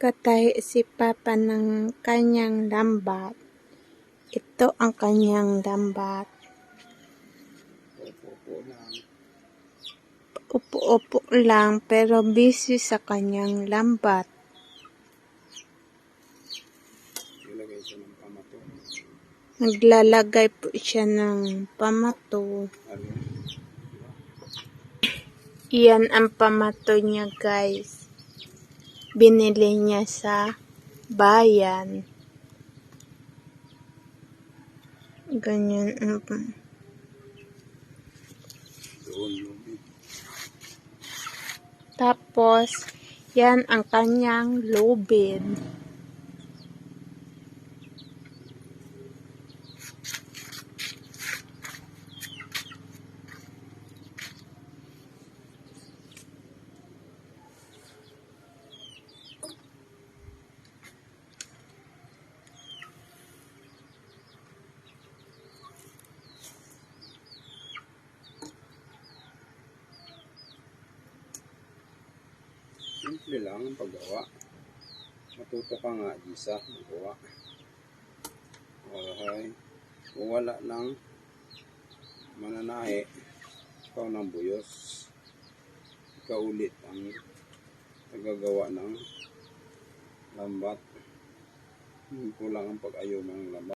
Katay si Papa ng kanyang lambat. Ito ang kanyang lambat. Upo-upo lang pero busy sa kanyang lambat. Naglalagay po siya ng pamato. Iyan ang pamato niya guys. Binili niya sa bayan. Ganyan Doon lubid. Tapos, yan ang kanyang lubid. Simple lang ang paggawa. Matuto ka nga, Gisa, magawa. Okay. Kung wala ng mananahe, ikaw ng buyos. Ikaw ulit ang nagagawa ng lambat. Kulang ang pag-ayaw ng lambat.